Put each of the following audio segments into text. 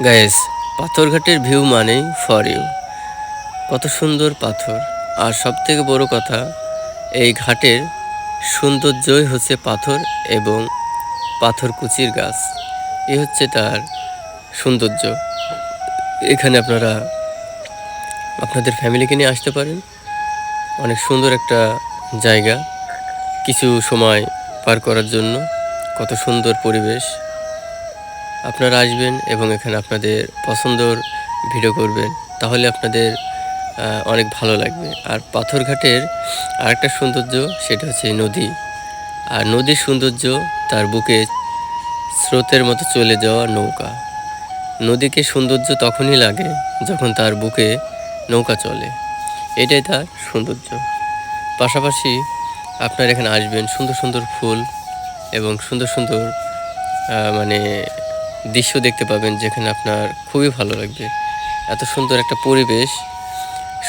Guys পাথরঘাটের view মানেই for you কত সুন্দর পাথর। আর সব থেকে বড় কথা, এই ঘাটের সৌন্দর্যই হচ্ছে পাথর এবং পাথর কুচির গাছ। এ হচ্ছে তার সৌন্দর্য। এখানে আপনারা আপনাদের ফ্যামিলিকে নিয়ে আসতে পারেন। অনেক সুন্দর একটা জায়গা। কিছু সময় পার করার জন্য। কত সুন্দর পরিবেশ। আপনারা আসবেন এবং এখানে আপনাদের পছন্দর ভিডিও করবেন, তাহলে আপনাদের অনেক ভালো লাগবে। আর পাথরঘাটের আরেকটা সৌন্দর্য, সেটা হচ্ছে নদী। আর নদীর সৌন্দর্য, তার বুকে স্রোতের মতো চলে যাওয়া নৌকা। নদীকে সৌন্দর্য তখনই লাগে যখন তার বুকে নৌকা চলে। এটাই তার সৌন্দর্য। পাশাপাশি আপনারা এখানে আসবেন, সুন্দর সুন্দর ফুল এবং সুন্দর সুন্দর মানে দৃশ্য দেখতে পাবেন যেখানে আপনার খুবই ভালো লাগবে। এত সুন্দর একটা পরিবেশ।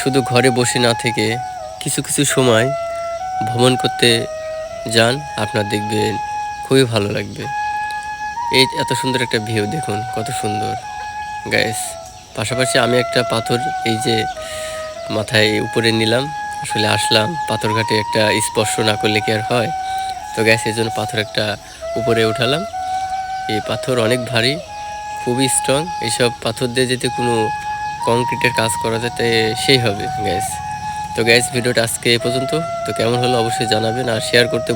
শুধু ঘরে বসে না থেকে কিছু কিছু সময় ভ্রমণ করতে যান, আপনার দেখবেন খুবই ভালো লাগবে। এই এত সুন্দর একটা ভিউ দেখুন, কত সুন্দর। গ্যাস পাশাপাশি আমি একটা পাথর এই যে মাথায় উপরে নিলাম, আসলে আসলাম পাথরঘাটে একটা স্পর্শ না করলে কি আর হয়? তো গ্যাস এই জন্য পাথর একটা উপরে উঠালাম। এই পাথর অনেক ভারী, খুবই স্ট্রং এইসব পাথর দিয়ে যদি কোনো কংক্রিটের কাজ করা যায় তাই সেই হবে গ্যাস তো গ্যাস ভিডিওটা আজকে এ পর্যন্ত। তো কেমন হলো অবশ্যই জানাবেন আর শেয়ার করতে